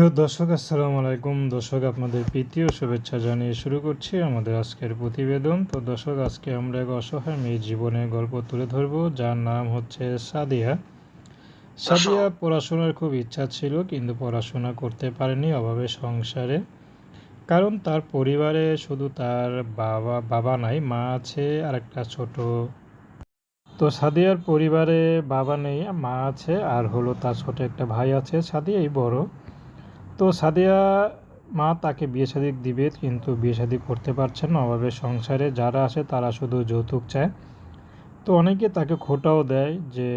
প্রিয় দর্শক আসসালামু আলাইকুম। দর্শক আপনাদের প্রীতি ও শুভেচ্ছা জানিয়ে শুরু করছি আমাদের আজকের প্রতিবেদন। তো দর্শক আজকে আমরা এক অসহায় মেয়ের জীবনের গল্প তুলে ধরব যার নাম হচ্ছে সাদিয়া। সাদিয়া পড়াশোনার খুব ইচ্ছা ছিল কিন্তু পড়াশোনা করতে পারেনি অভাবে সংসারে। কারণ তার পরিবারে শুধু তার বাবা বাবা নাই মা আছে আর একটা ছোট। তো সাদিয়ার পরিবারে বাবা নেই মা আছে আর হলো তার ছোট একটা ভাই আছে সাদিয়াই বড়। তো সাদিয়া মা তাকে বিয়ে শাদী দিবে, কিন্তু বিয়ে শাদী করতে পারছে না। অভাবে সংসারে যারা আসে তারা শুধু যৌতুক চায়। তো অনেকে তাকে খোটাও দেয় যে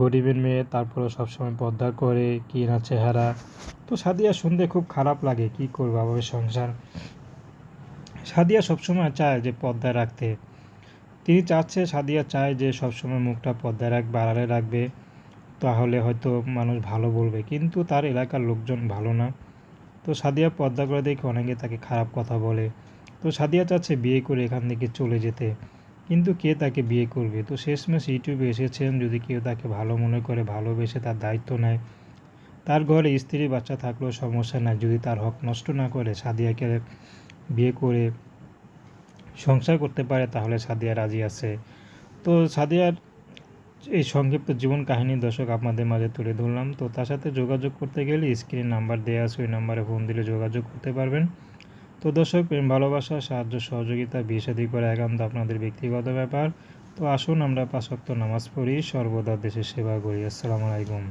গরিবের মেয়ে তারপরে সবসময় পর্দা করে কি না চেহারা। তো সাদিয়া শুনতে খুব খারাপ লাগে, কি করব অভাবে সংসার? সাদিয়া সবসময় চায় যে পর্দায় রাখতে। তিনি চাচ্ছে সাদিয়া চায় যে সবসময় মুখটা পর্দায় রাখবে আড়ালে রাখবে। তাহলে হয়তো মানুষ ভালো বলবে, কিন্তু তার এলাকার লোকজন ভালো না। তো সাদিয়া পর্দা করে দেখে অনেকে তাকে খারাপ কথা বলে। তো সাদিয়া চাচ্ছে বিয়ে করে এখান থেকে চলে যেতে, কিন্তু কে তাকে বিয়ে করবে? তো শেষমেশ ইউটিউবে এসেছেন, যদি কেউ তাকে ভালো মনে করে, ভালোবেসে তার দায়িত্ব নেয়। তার ঘরে স্ত্রী বাচ্চা থাকলেও সমস্যা নাই, যদি তার হক নষ্ট না করে সাদিয়াকে বিয়ে করে সংসার করতে পারে, তাহলে সাদিয়া রাজি আছে। তো সাদিয়ার এই সংক্ষিপ্ত জীবন কাহিনী দর্শক আপনাদের মাঝে তুলে ধরলাম। তো তার সাথে যোগাযোগ করতে গেলে স্ক্রিন নাম্বার দেওয়া আছে, ওই নাম্বারে ফোন দিলে যোগাযোগ করতে পারবেন। তো দর্শক, প্রেম, ভালোবাসা, সাহায্য, সহযোগিতা, বিয়ে শাদী করা একান্ত আপনাদের ব্যক্তিগত ব্যাপার। তো আসুন আমরা পাঁচক্ত নামাজ পড়ি, সর্বদা দেশের সেবা করি। আসসালামু আলাইকুম।